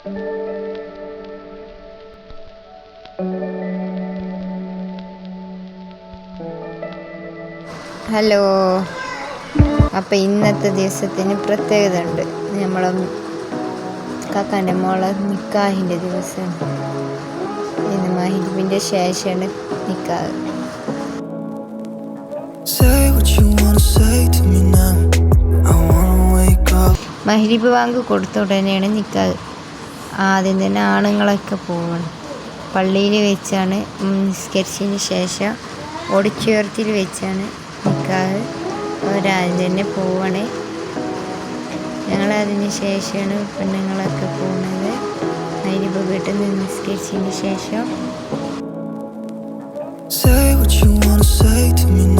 Hello. അപ്പം ഇന്നത്തെ ദിവസത്തിന് പ്രത്യേകത ഉണ്ട്. നമ്മളെ കാക്കാന്റെ മോളെ നിക്കാഹിന്റെ ദിവസം. ഇന്ന് മാഹിബിന്റെ ശേഷമാണ് നിക്കാഹ്. മഹരിപ്പ് വാങ്ക് കൊടുത്ത ഉടനെയാണ് നിക്കാഹ്. ആദ്യം തന്നെ ആണുങ്ങളൊക്കെ പോവണം. പള്ളിയിൽ വെച്ചാണ് നിസ്കരിച്ചതിന് ശേഷം ഓടിച്ചുയർത്തിൽ വെച്ചാണ് നിൽക്കാറ് അവരാദ്യം തന്നെ പോവണേ. ഞങ്ങളതിന് ശേഷമാണ് പെണ്ണുങ്ങളൊക്കെ പോകുന്നത് അതിനിപ്പോൾ വീട്ടിൽ നിന്ന് നിസ്കരിച്ചതിന് ശേഷം. Say what you say to me.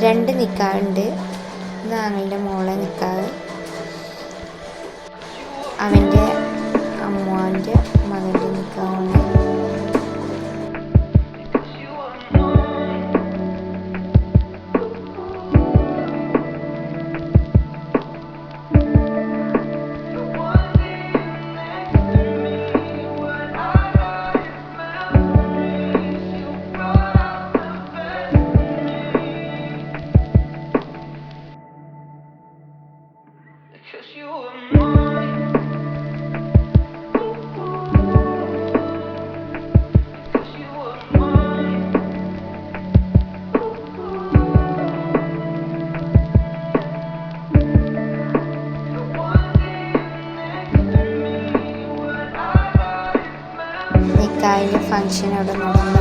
രണ്ട് നിക്കാവുണ്ട് ഇത് മോളെ നിക്കാവ് അവന്റെ അമ്മുവാന്റെ için ödeme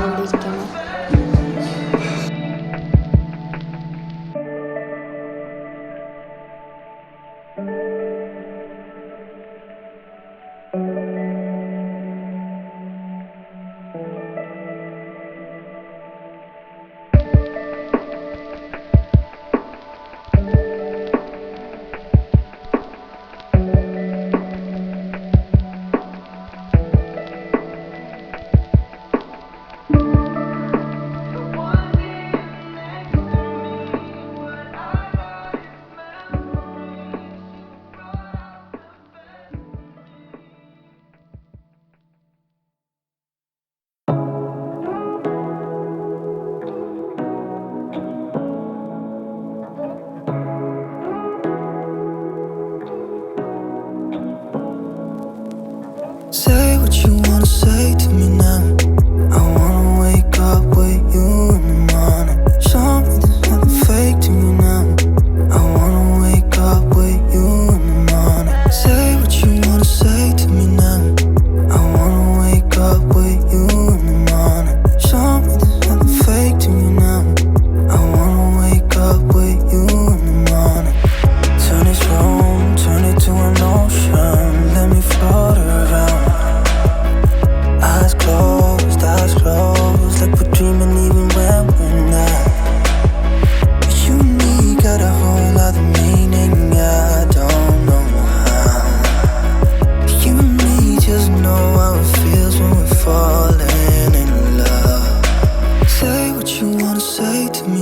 you.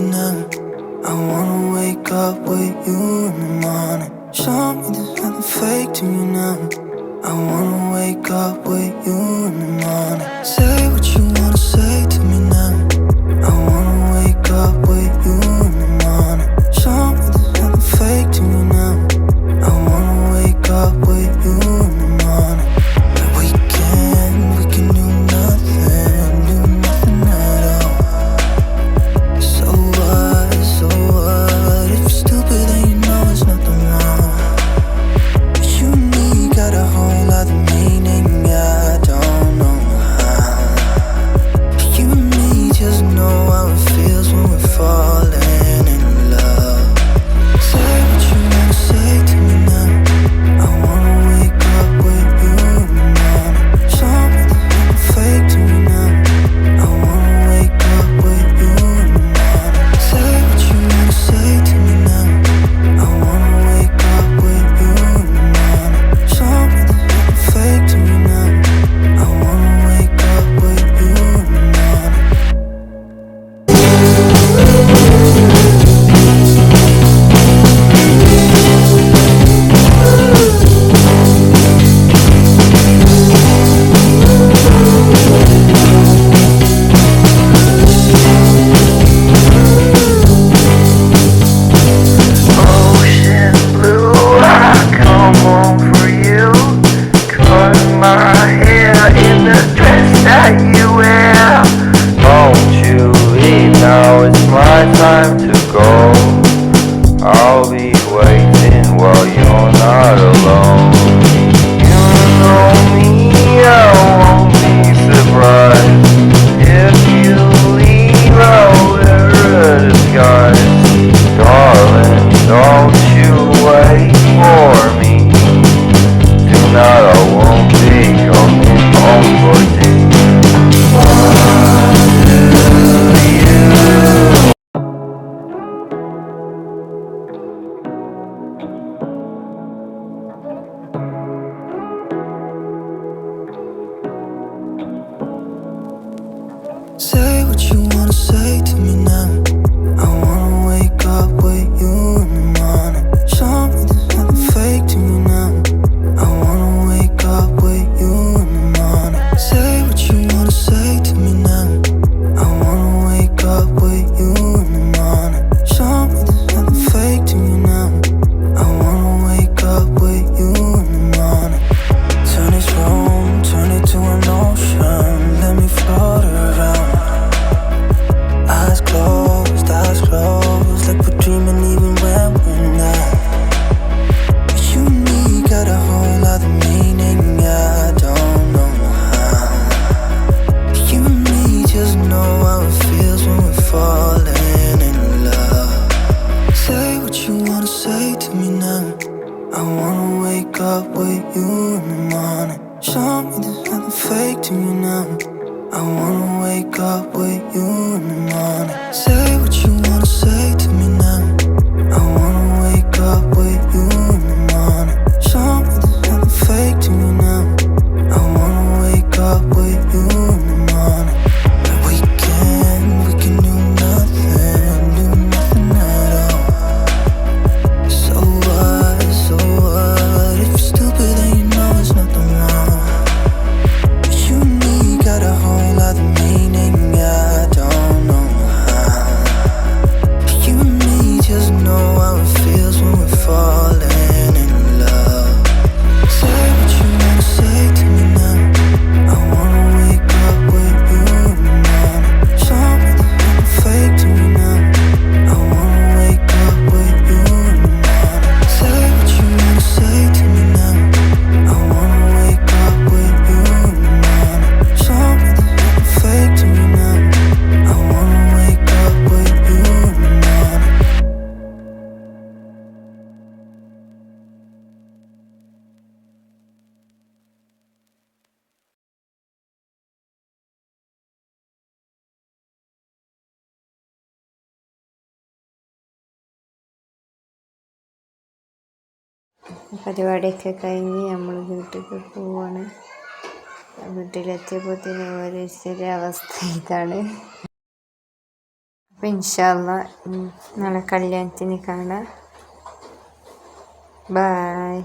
me. I wanna wake up with you in the morning. Show me there's nothing fake to me now. I wanna wake up with you in the morning. Say what you wanna say to me now. I wanna wake up with you. Now it's my time to go. I'll be So I wanna wake up with you in the morning. Say what you wanna say to me പരിപാടിയൊക്കെ കഴിഞ്ഞ് നമ്മൾ വീട്ടിലേക്ക് പോവാണ്. വീട്ടിലെത്തിയപ്പോഴത്തേന് ഓരോരുത്തരുടെ അവസ്ഥ ഇതാണ്. അപ്പം ഇൻഷാല്ല നാളെ കല്യാണത്തിന് കാണാം. ബായ്